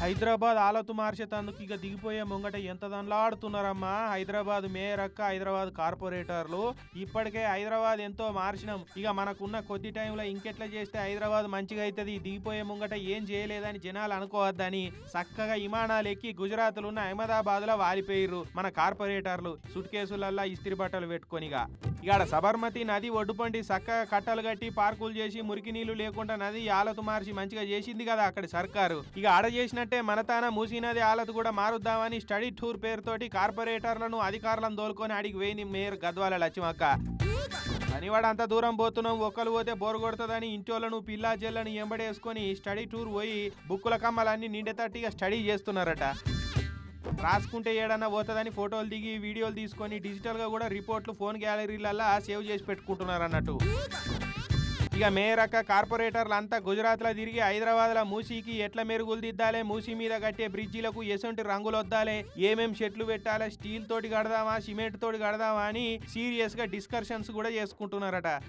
హైదరాబాద్ ఆలతు మార్చేతందుకు ఇక దిగిపోయే ముంగట ఎంత దండ్లాడుతున్నారమ్మా హైదరాబాద్ మేయర్ అక్క హైదరాబాద్ కార్పొరేటర్లు. ఇప్పటికే హైదరాబాద్ ఎంతో మార్చినాం. ఇక మనకున్న కొద్ది టైంలో ఇంకెట్లా చేస్తే హైదరాబాద్ మంచిగా అవుతుంది దిగిపోయే ముంగట ఏం చేయలేదని జనాలు అనుకోవద్దని చక్కగా విమానాలు ఎక్కి గుజరాత్లో ఉన్న అహ్మదాబాద్లో వాలిపోయిర్రు మన కార్పొరేటర్లు. సుట్ కేసులల్లా ఇస్త్రీ బట్టలు పెట్టుకొనిగా ఇక. సబర్మతి నది ఒడ్డుపండి చక్కగా కట్టలు కట్టి పార్కులు చేసి మురికి నీళ్ళు లేకుండా నది ఆలతు మార్చి మంచిగా చేసింది కదా అక్కడ సర్కారు. ఇక ఆడ చేసినట్టు మన మనతాన మూసినది ఆలతు కూడా మారుద్దామని స్టడీ టూర్ పేరుతోటి కార్పొరేటర్లను అధికారులను దోలుకొని అడిగి వేయింది మేయర్ గద్వాల లక్ష్మక్క. అనివాడు అంత దూరం పోతున్నాం ఒక్కరు పోతే బోర్ కొడుతుందని ఇంటోళ్ళను పిల్లా జల్లను ఎంబడేసుకొని స్టడీ టూర్ పోయి బుక్కుల కమ్మలన్నీ నిండేతట్టిగా స్టడీ చేస్తున్నారట. రాసుకుంటే ఏడన్నా పోతుందని ఫోటోలు దిగి వీడియోలు తీసుకొని డిజిటల్గా కూడా రిపోర్ట్లు ఫోన్ గ్యాలరీలల్లా సేవ్ చేసి పెట్టుకుంటున్నారు అన్నట్టు ఇక మేరక్క కార్పొరేటర్లు అంతా గుజరాత్లో తిరిగి హైదరాబాద్లో మూసీకి ఎట్ల మెరుగులు దిద్దాలే? మూసీ మీద కట్టే బ్రిడ్జిలకు ఎసొంటి రంగులు వద్దాలే ఏమేం షెట్లు పెట్టాలి? స్టీల్ తోటి కడదామా? సిమెంట్ తోటి కడదామా? అని సీరియస్గా డిస్కషన్స్ కూడా చేసుకుంటున్నారట.